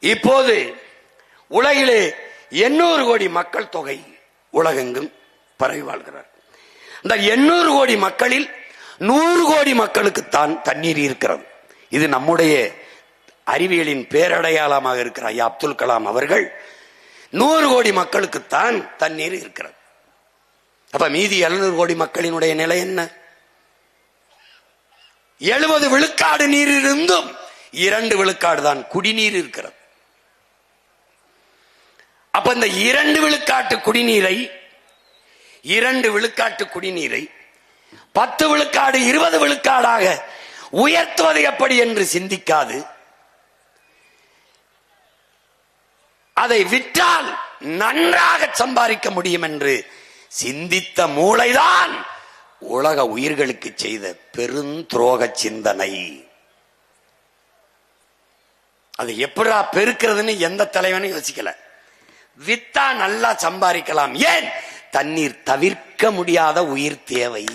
இப்போது உலகிலே எண்ணூறு கோடி மக்கள் தொகை உலகெங்கும் பரவி வாழ்கிறார். இந்த எண்ணூறு கோடி மக்களில் நூறு கோடி மக்களுக்குத்தான் தண்ணீர் இருக்கிறது. இது நம்முடைய அறிவியலின் பேரடையாளமாக இருக்கிற ஐயா அப்துல் கலாம் அவர்கள் நூறு கோடி மக்களுக்குத்தான் தண்ணீர் இருக்கிறது. அப்ப மீதி எழுநூறு கோடி மக்களினுடைய நிலை என்ன? எழுபது விழுக்காடு நீர் இருந்தும் இரண்டு விழுக்காடு தான் குடிநீர் இருக்கிறது. அப்ப இந்த இரண்டு விழுக்காட்டு குடிநீரை இரண்டு விழுக்காட்டு குடிநீரை பத்து விழுக்காடு இருபது விழுக்காடாக உயர்த்துவது எப்படி என்று சிந்திக்காது. அதை விற்றால் நன்றாக சம்பாதிக்க முடியும் என்று சிந்தித்த மூளைதான் உலக உயிர்களுக்கு செய்த பெருந்துரோக சிந்தனை. அது எப்படா பெருக்கிறதுன்னு எந்த தலைவனும் யோசிக்கல. வித்தா நல்லா சம்பாதிக்கலாம். ஏன்? தண்ணீர் தவிர்க்க முடியாத உயிர் தேவை.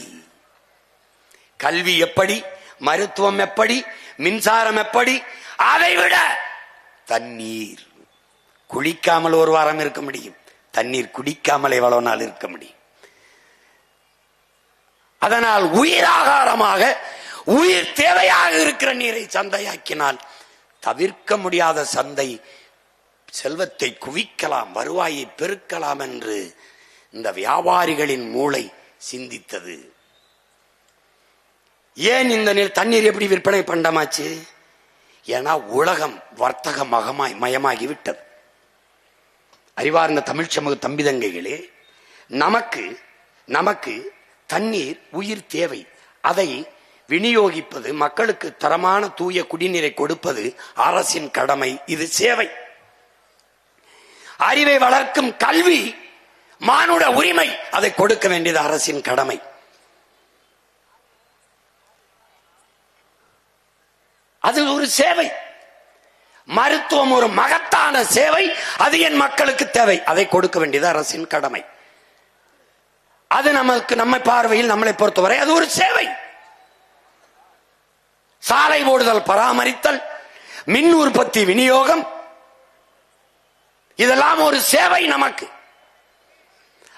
கல்வி எப்படி? மருத்துவம் எப்படி? மின்சாரம் எப்படி? அதை விட தண்ணீர். குளிக்காமல் ஒரு வாரம் இருக்க முடியும். தண்ணீர் குடிக்காமல் எவ்வளவு நாள் இருக்க முடியும். அதனால் உயிராகாரமாக உயிர் தேவையாக இருக்கிற நீரை சந்தையாக்கினால் தவிர்க்க முடியாத சந்தை செல்வத்தை குவிக்கலாம் வருவாயை பெருக்கலாம் என்று இந்த வியாபாரிகளின் மூளை சிந்தித்தது. ஏன் இந்த நில தண்ணீர் எப்படி விற்பனை பண்டமாச்சு? ஏன்னா உலகம் வர்த்தக மகமாய் மயமாகி விட்டது அறிவார்ந்த தமிழ் சமூக தம்பிதங்கைகளே நமக்கு நமக்கு தண்ணீர் உயிர் தேவை. அதை விநியோகிப்பது மக்களுக்கு தரமான தூய குடிநீரை கொடுப்பது அரசின் கடமை இது சேவை. அறிவை வளர்க்கும் கல்வி மானுட உரிமை அதை கொடுக்க வேண்டியது அரசின் கடமை. அது ஒரு சேவை. மருத்துவம் ஒரு மகத்தான சேவை அது என் மக்களுக்கு தேவை. அதை கொடுக்க வேண்டியது அரசின் கடமை. அது நமக்கு நம்மை பார்வையில் நம்மளை பொறுத்தவரை அது ஒரு சேவை. சாலை ஓடுதல் பராமரித்தல் மின் உற்பத்தி விநியோகம் இதெல்லாம் ஒரு சேவை நமக்கு.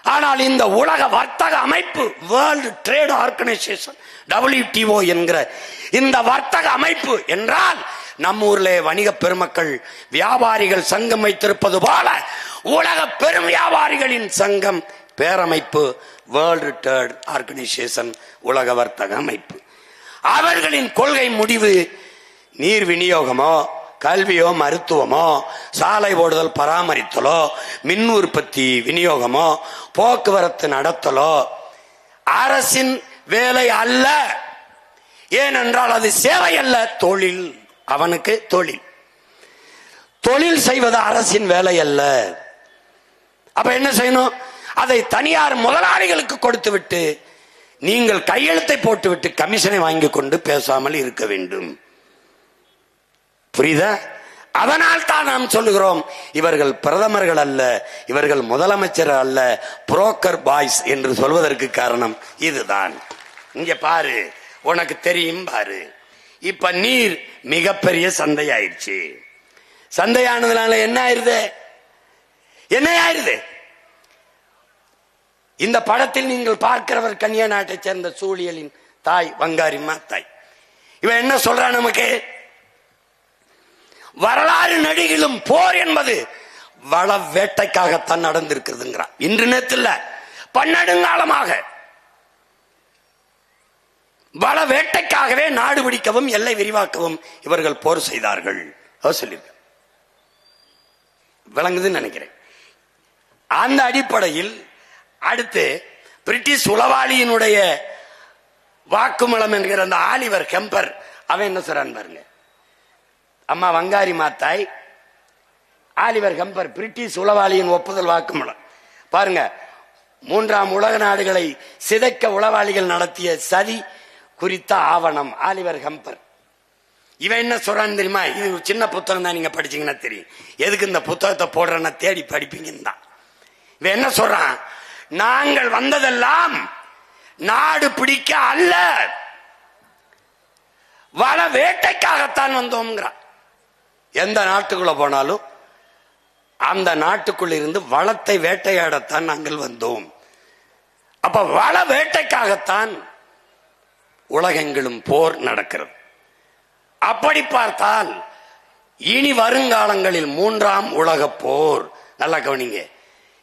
ஆனால் இந்த உலக வர்த்தக அமைப்பு வேர்ல்டு ட்ரேட் ஆர்கனைசேஷன் டபிள்யூடிஓ என்கிற இந்த வர்த்தக அமைப்பு என்றால் நம்ம ஊர்ல வணிக பெருமக்கள் வியாபாரிகள் சங்கம் வைத்திருப்பது போல உலக பெரும் வியாபாரிகளின் சங்கம் பேரமைப்பு வேர்ல்டு ட்ரேட் ஆர்கனைசேஷன் உலக வர்த்தக அமைப்பு. அவர்களின் கொள்கை முடிவு நீர் விநியோகமோ கல்வியோ மருத்துவமோ சாலை ஓடுதல் பராமரித்தலோ மின் உற்பத்தி விநியோகமோ போக்குவரத்து நடத்தலோ அரசின் வேலை அல்ல. ஏனென்றால் அது சேவை அல்ல தொழில். அவனுக்கு தொழில். தொழில் செய்வது அரசின் வேலை அல்ல. அப்ப என்ன செய்யணும்? அதை தனியார் முதலாளிகளுக்கு கொடுத்து விட்டு நீங்கள் கையெழுத்தை போட்டுவிட்டு கமிஷனை வாங்கி கொண்டு பேசாமல் இருக்க வேண்டும். புரியுதா? அதனால் தான் நாம் சொல்லுகிறோம் இவர்கள் பிரதமர்கள் அல்ல இவர்கள் முதலமைச்சர் அல்ல புரோக்கர் பாய்ஸ் என்று சொல்வதற்கு காரணம் இதுதான். இங்க பாரு உனக்கு தெரியும் பாரு. இப்ப நீர் மிகப்பெரிய சந்தையாயிருச்சு சந்தையானதுனால என்ன ஆயிருது? என்ன ஆயிருது? இந்த படத்தில் நீங்கள் பார்க்கிறவர் கன்னியா நாட்டை சேர்ந்த சூழியலின் தாய் வங்காரிம்மா தாய் இவன் என்ன சொல்றான் நமக்கு? வரலாறு நடிகிலும் போர் என்பது வள வேட்டைக்காகத்தான் நடந்திருக்கிறதுங்கிறான். இன்று நேரத்தில் பன்னெடுங்காலமாக வள வேட்டைக்காகவே நாடு பிடிக்கவும் எல்லை விரிவாக்கவும் இவர்கள் போர் செய்தார்கள். சொல்லியிருக்க விளங்குதுன்னு நினைக்கிறேன். அந்த அடிப்படையில் அடுத்து பிரிட்டிஷ் உளவாளியினுடைய வாக்குமூலம் என்கிற அந்த ஆலிவர் கெம்பர் அவன் என்ன சொல்றான் பாருங்க. அம்மா வங்காரி மாத்தாய் ஆலிவர் கம்பர் பிரிட்டிஷ் உளவாளியின் ஒப்புதல் வாக்குமூலம். பாருங்க மூன்றாம் உலக நாடுகளை சிதைக்க உளவாளிகள் நடத்திய சதி குறித்த ஆவணம் ஆலிவர் கம்பர். இவன் என்ன சொல்றான்னு தெரியுமா? இது ஒரு சின்ன புத்தகம் தான் நீங்க படிச்சீங்கன்னா தெரியும். எதுக்கு இந்த புத்தகத்தை போடுறேன்னா தேடி படிப்பீங்கன்னு தான். இவன் என்ன சொல்றான்? நாங்கள் வந்ததெல்லாம் நாடு பிடிக்க அல்ல. வள வேட்டைக்காகத்தான் வந்தோம்ங்கிறான். எந்த நாட்டுக்குள்ள போனாலும் அந்த நாட்டுக்குள்ள இருந்து வளத்தை வேட்டையாடத்தான் நாங்கள் வந்தோம். அப்ப வள வேட்டைக்காகத்தான் உலகெங்கிலும் போர் நடக்கிறது. அப்படி பார்த்தால் இனி வருங்காலங்களில் மூன்றாம் உலக போர். நல்லா கவனிங்க.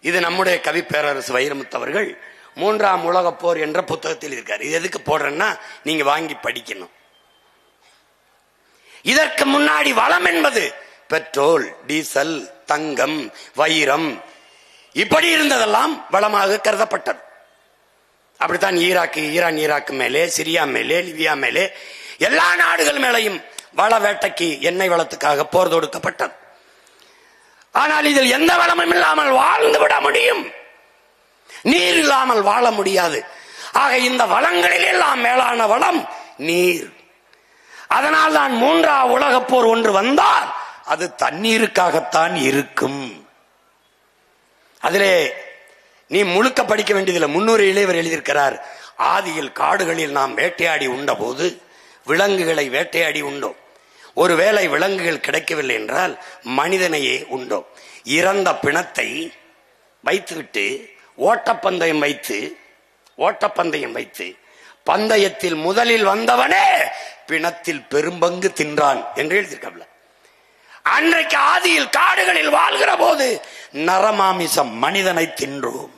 இது நம்முடைய கவி பேரரசு வைரமுத்தவர்கள் மூன்றாம் உலக போர் என்ற புத்தகத்தில் இருக்கார். இது எதுக்கு போடுறேன்னா நீங்க வாங்கி படிக்கணும். இதற்கு முன்னாடி வளம் என்பது பெட்ரோல் டீசல் தங்கம் வைரம். இப்படி இருந்ததெல்லாம் வளமாக கருதப்பட்டது. அப்படித்தான் ஈராக்கு ஈரான் ஈராக்கு மேலே சிரியா மேலே லிபியா மேலே எல்லா நாடுகள் மேலையும் வள வேட்டைக்கு எண்ணெய் வளத்துக்காக போர் தொடுக்கப்பட்டது. ஆனால் இதில் எந்த வளமும் இல்லாமல் வாழ்ந்து விட முடியும். நீர் இல்லாமல் வாழ முடியாது. ஆக இந்த வளங்களில் எல்லாம் மேலான வளம் நீர். அதனால் தான் மூன்றாம் உலகப் போர் ஒன்று வந்தால் அது தண்ணீருக்காகத்தான் இருக்கும். அதிலே நீ முழுக்க படிக்க வேண்டியதில்லை. முன்னுரையிலே இளைவர் எழுதியிருக்கிறார். ஆதியில் காடுகளில் நாம் வேட்டையாடி உண்டபோது விலங்குகளை வேட்டையாடி உண்டோம். ஒருவேளை விலங்குகள் கிடைக்கவில்லை என்றால் மனிதனையே உண்டோம். இறந்த பிணத்தை வைத்துவிட்டு ஓட்டப்பந்தயம் வைத்து ஓட்டப்பந்தயம் வைத்து பந்தயத்தில் முதலில் வந்தவனே பிணத்தில் பெரும்பங்கு தின்றான் என்று எழுதியிருக்கல அன்றைக்கு ஆதியில் காடுகளில் வாழ்கிற போது நரமாமிசம் மனிதனை தின்றோம்.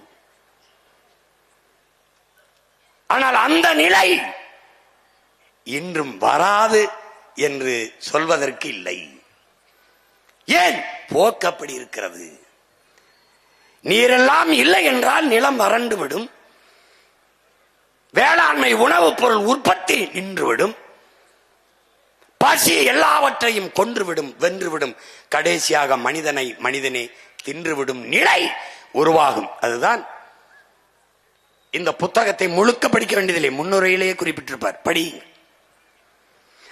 ஆனால் அந்த நிலை இன்றும் வராது என்று சொல்வதற்கு இல்லை. ஏன்? போக்கப்படி இருக்கிறது. நீரெல்லாம் இல்லை என்றால் நிலம் வறண்டு விடும். வேளாண்மை உணவுப் பொருள் உற்பத்தி நின்றுவிடும். பசி எல்லாவற்றையும் கொன்றுவிடும் வென்றுவிடும். கடைசியாக மனிதனை மனிதனே தின்றுவிடும் நிலை உருவாகும். அதுதான் இந்த புத்தகத்தை முழுக்க படிக்க வேண்டியதில்லை. முன்னுரையிலேயே குறிப்பிட்டிருப்பார். படி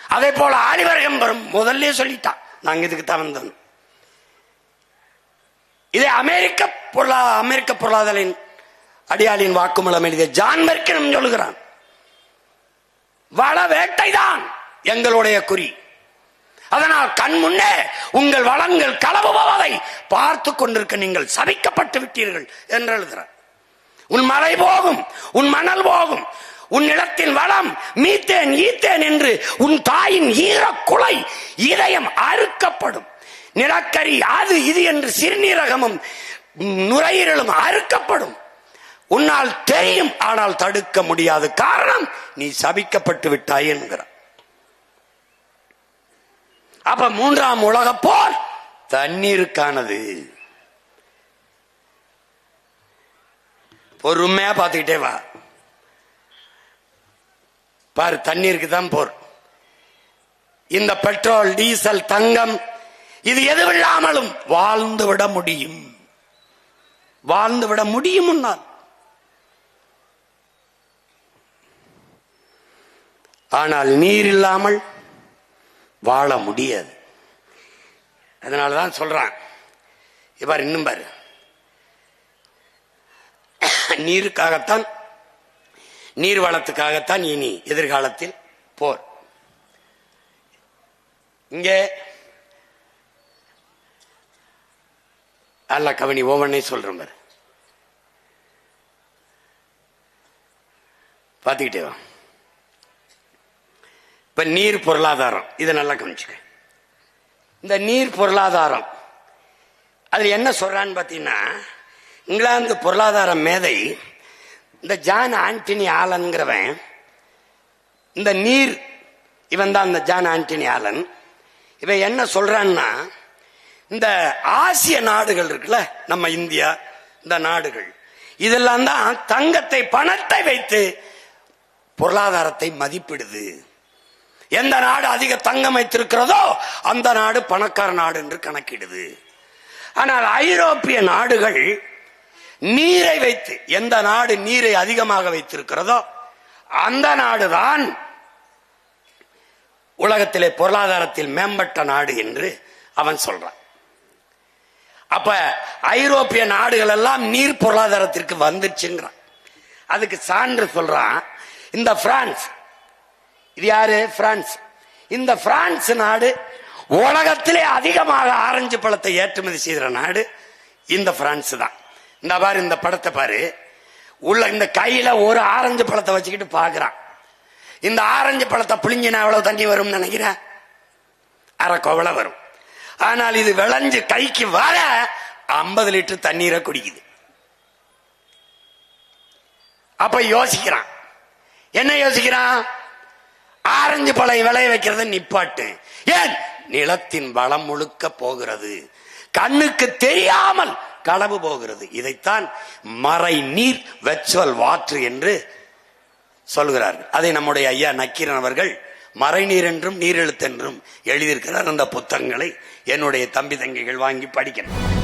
அதே போல ஆலிவர்கம் வரும் முதல்ல சொல்லிட்டான். நாங்க இதுக்கு தான் வந்தோம் இதை அமெரிக்க பொருளாதார அமெரிக்க பொருளாதாரின் அடியாளின் வாக்குமூலம் எழுதிய ஜான் மெர்க்கினும் சொல்லுகிறான். வள வேட்டைதான் எங்களுடைய குறி. அதனால் கண் முன்னே உங்கள் வளங்கள் களவுபவதை பார்த்து கொண்டிருக்க நீங்கள் சபிக்கப்பட்டு விட்டீர்கள் என்று எழுதுகிறார் உன் மலை போகும் உன் மணல் போகும் உன் நிலத்தின் வளம் மீத்தேன் ஈத்தேன் என்று உன் தாயின் ஈர குலை இதயம் அறுக்கப்படும். நிலக்கரி அது இது என்று சிறுநீரகமும் நுரையீரலும் அறுக்கப்படும். உன்னால் தெரியும் ஆனால் தடுக்க முடியாது காரணம் நீ சபிக்கப்பட்டு விட்டாய் என்கிறார். அப்ப மூன்றாம் உலக போர் தண்ணீருக்கானது. பொறுமையா பார்த்துக்கிட்டே வா. பாரு தண்ணீருக்கு தான் போர். இந்த பெட்ரோல் டீசல் தங்கம் இது எதுவில்லாமலும் வாழ்ந்து விட முடியும். வாழ்ந்து விட முடியும் உன்னால் ஆனால் நீர் இல்லாமல் வாழ முடியாது. அதனாலதான் சொல்றான். இவர் இன்னும் பாரு. நீருக்காகத்தான் நீர் வளத்துக்காகத்தான் இனி எதிர்காலத்தில் போர். இங்கே அல்ல கவனி ஓவனே சொல்றேன் பாரு. பார்த்துக்கிட்டே வா. இப்ப நீர் பொருளாதாரம். இதை நல்லா கவனிச்சுக்க. இந்த நீர் பொருளாதாரம். அதில் என்ன சொல்றான்னு பார்த்தீங்கன்னா இங்கிலாந்து பொருளாதார மேதை இந்த ஜான் ஆண்டனி ஆலன்கிறவன் இந்த நீர் இவன் தான் இந்த ஜான் ஆண்டனி ஆலன். இவன் என்ன சொல்றான்னா இந்த ஆசிய நாடுகள் இருக்குல்ல நம்ம இந்தியா இந்த நாடுகள் இதெல்லாம் தான் தங்கத்தை பணத்தை வைத்து பொருளாதாரத்தை மதிப்பிடுது. எந்த நாடு அதிக தங்கம் வைத்திருக்கிறதோ அந்த நாடு பணக்கார நாடு என்று கணக்கிடுது. ஆனால் ஐரோப்பிய நாடுகள் நீரை வைத்து எந்த நாடு நீரை அதிகமாக வைத்திருக்கிறதோ அந்த நாடுதான் உலகத்திலே பொருளாதாரத்தில் மேம்பட்ட நாடு என்று அவன் சொல்றான். அப்ப ஐரோப்பிய நாடுகள் எல்லாம் நீர் பொருளாதாரத்திற்கு வந்துச்சுங்கிறான் அதுக்கு சான்று சொல்றான் இந்த பிரான்ஸ் இது யாரு? பிரான்ஸ். இந்த பிரான்ஸ் நாடு உலகத்திலே அதிகமாக ஆரஞ்சு பழத்தை ஏற்றுமதி செய்கிற நாடு இந்த பிரான்ஸ் தான். இந்த பாரு இந்த படத்தை பாரு. உள்ள இந்த கையில ஒரு ஆரஞ்சு பழத்தை வச்சுக்கிட்டு பாக்குறான். இந்த ஆரஞ்சு பழத்தை புளிஞ்சினா எவ்வளவு தண்ணி வரும்னு நினைக்கிறேன் அரை கொவலை வரும். ஆனால் இது விளைஞ்சு கைக்கு வர ஐம்பது லிட்டர் தண்ணீரை குடிக்குது. அப்ப யோசிக்கிறான். என்ன யோசிக்கிறான்? ஆரஞ்சு பழம் விளைய வைக்கிறத நிப்பாட்டு. ஏன்? நிலத்தின் வளம் முழுக்க போகிறது. கண்ணுக்கு தெரியாமல் களவு போகிறது. இதைத்தான் மறை நீர் வெச்சுவல் வாற்று என்று சொல்கிறார்கள். அதை நம்முடைய ஐயா நக்கீரன் அவர்கள் மறைநீர் என்றும் நீரெழுத்தென்றும் எழுதியிருக்கிறார். அந்த புத்தகங்களை என்னுடைய தம்பி தங்கைகள் வாங்கி படிக்கணும்.